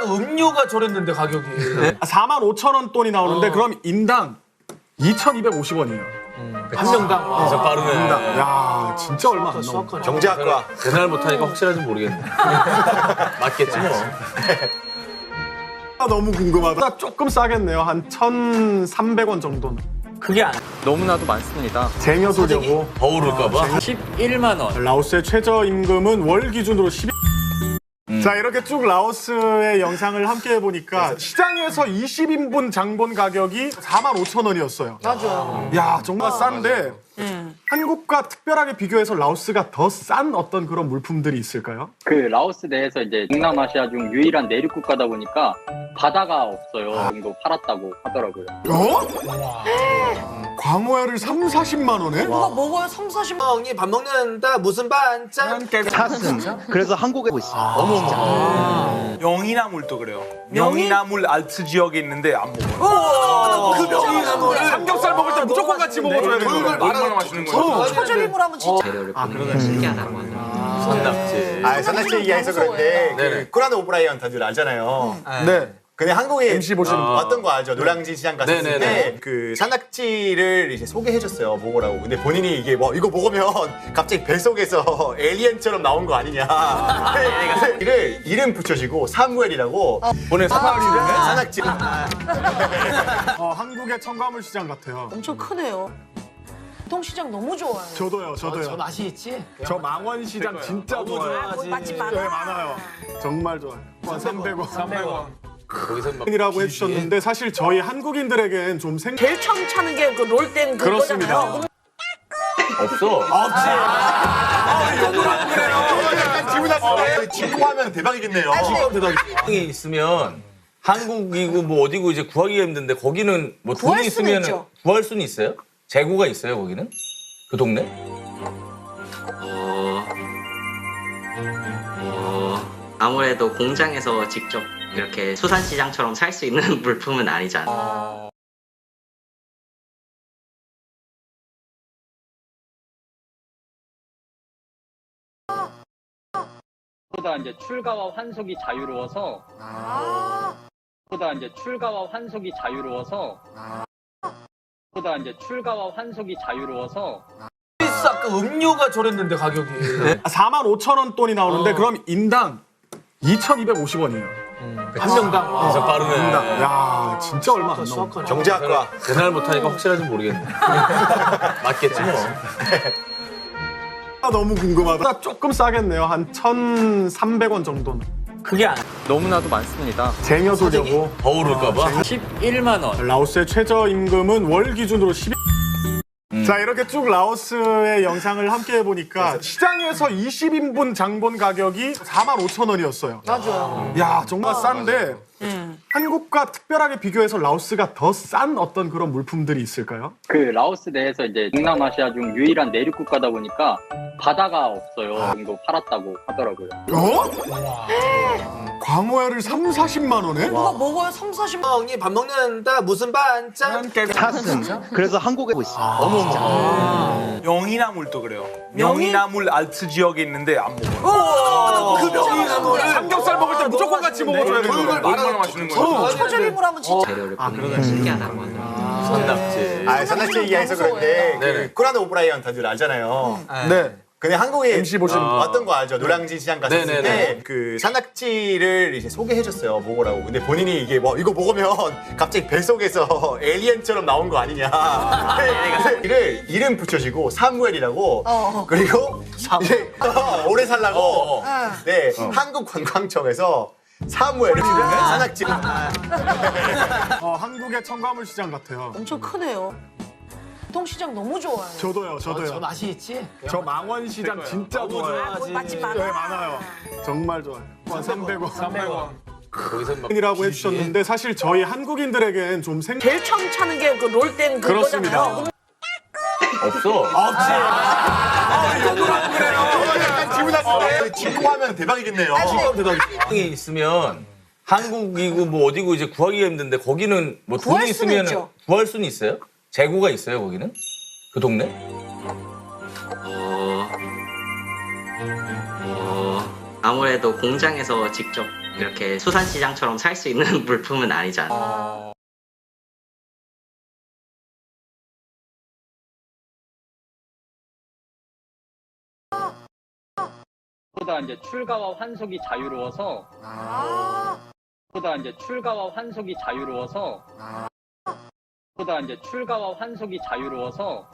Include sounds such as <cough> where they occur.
아까 음료가 저랬는데 가격이. 4만 5천 원 돈이 나오는데 어. 그럼 인당 2,250원이에요. 한 명당. 진짜 빠르네. 야, 진짜 얼마 안 나오네. 수학하네. 경제학과 계산을 못하니까 확실하지 모르겠네. <laughs> 맞겠지 뭐. 아, 너무 궁금하다. 조금 싸겠네요. 한 1,300원 정도는. 그게 안- 너무나도 많습니다. 쟁여 두려고. 더 오를까봐. 11만 원. 라오스의 최저임금은 월 기준으로 12. 자 이렇게 쭉 라오스의 영상을 함께 해보니까 시장에서 20인분 장본 가격이 4만 5천 원이었어요. 맞아요. 야 정말 싼데 한국과 특별하게 비교해서 라오스가 더 싼 어떤 그런 물품들이 있을까요? 그 라오스 내에서 이제 동남아시아 중 유일한 내륙 국가다 보니까 바다가 없어요. 정도 팔았다고 하더라고요. 어? 광어회를 3, 40만 원에? 누가 먹어요? 3, 40만 형이 밥 먹는다 무슨 반찬? 샀음. 그래서 한국에 있어. 명이나물도 그래요. 명이나물 알트 지역에 있는데 안 먹어요. 그 명이나물을 삼겹살 먹을 때 무조건 같이 먹어줘야 되는 거예요. 얼마나 맛있는 거예요? 초절임으로 하면 진짜 재료를 굽는 게 신기하다고 하더라고요. 산낙지. 아, 선악지 이야기해서 그런데. 그 쿠라노 오브라이언 다들 알잖아요. 네. 근데 한국에 MC 보시는 분. 왔던 거 알죠? 노량진 시장 갔을 네네네. 때그 산낙지를 이제 소개해줬어요 먹으라고. 근데 본인이 이게 뭐 이거 먹으면 <laughs> 갑자기 뱃속에서 <laughs> 에이리언처럼 나온 거 아니냐. 이를 <laughs> 이름 붙여주고 사무엘이라고 보내 사파리를. 산낙지. 어, 한국의 청과물 시장 같아요. 엄청 크네요. 통시장 너무 좋아요. 저도요, 저 저도요. 맛이 있지? 저 망원 시장 진짜 좋아요. 좋아하지. 맛집 네, 많아. 많아요. 정말 좋아요. 한 300원. 300원. 거기서 막 이라고 해주셨는데 사실 저희 한국인들에게는 좀 생... 제일 처음 차는 게그 그렇습니다. 그거잖아요. 없어. 약간 기분 나쁘네. 친구 하면 대박이겠네요. 이 있으면 한국이고 뭐 어디고 이제 구하기가 힘든데 거기는 뭐 구할 돈이 수는 있으면 있죠. 구할 수는 있어요? 재고가 있어요 거기는? 그 동네? 아무래도 공장에서 직접 이렇게 수산시장처럼 살 수 있는 <laughs> 물품은 않나. 보다 이제 출가와 환속이 자유로워서 보다 이제 출가와 환속이 자유로워서 보다 이제 출가와 환속이 자유로워서 비싸 아까 음료가 저랬는데 가격이. 4만 5천 원 돈이 나오는데 어. 그럼 인당 2,250원이에요. 한 명당. 진짜 빠르네. 야, 진짜 얼마 안. 수학하네. 경제학과 계산을 못하니까 확실하지 모르겠네. <laughs> 맞겠지 뭐. 아, 너무 궁금하다. 조금 싸겠네요. 한 1,300원 정도는. 그게 안- 너무나도 많습니다. 쟁여두려고. 더 오를까봐. 11만 원. 라오스의 최저임금은 월 기준으로 12. 자 이렇게 쭉 라오스의 영상을 함께 해보니까 시장에서 20인분 장본 가격이 4만 5천 원이었어요. 맞아요. 야 정말 싼데 한국과 특별하게 비교해서 라오스가 더 싼 어떤 그런 물품들이 있을까요? 그 라오스 내에서 이제 동남아시아 중 유일한 내륙 국가다 보니까 바다가 없어요. 정도 팔았다고 하더라고요. 어? 광어회를 3, 40만 원에? 누가 먹어요? 3, 40만 형이 밥 먹는다 무슨 반찬? 샀음. 그래서 한국에 있어. 명이나물도 그래요. 명이나물 알트 지역에 있는데 안 먹어요. 그 명이나물을 삼겹살 먹을 때 무조건 같이 먹어줘야 거예요. 얼마나 맛있는 거예요? 초절임으로 하면 진짜 재료를 굽는 게 신기하다고 하더라고요. 산낙지. 아, 선악지 이야기해서 그런데 네네. 그 쿠라노 오브라이언 다들 알잖아요. 네. 근데 한국에 MC 보시는 분. 왔던 거 알죠? 노량진 시장 갔을 네네네. 때그 산낙지를 이제 소개해줬어요 먹으라고. 근데 본인이 이게 뭐 이거 먹으면 <laughs> 갑자기 뱃속에서 <laughs> 에이리언처럼 나온 거 아니냐. <laughs> 이를 이름 붙여주고 사무엘이라고. 어. 그리고 이제 오래 살라고 어, 어. 네 한국 관광청에서 사무엘을 산낙지. 어, 한국의 청과물 시장 같아요. 엄청 크네요. 통시장 너무 좋아요. 저도요, 저 저도요. 맛이 있지? 저 망원 시장 진짜 좋아요. 좋아하지. 맛집 네, 많아. 많아요. 정말 좋아요. 한 300원. 300원. 거기서 막 이라고 해주셨는데 사실 저희 한국인들에게는 좀 생... 제일 처음 차는 게 그 롤땡 그렇습니다. 그거잖아요. 없어. 약간 기분 나쁘네. 친구 하면 대박이겠네요. 이 있으면 한국이고 뭐 어디고 이제 구하기가 힘든데 거기는 뭐 구할 돈이 수는 있으면 있죠. 구할 수는 있어요? 재고가 있어요 거기는? 그 동네? 어, 어, 아무래도 공장에서 직접 이렇게 수산시장처럼 살 수 있는 <laughs> 물품은 아니잖아. 보다 이제 출가와 환속이 자유로워서 보다 이제 출가와 환속이 자유로워서 보다 이제 출가와 환속이 자유로워서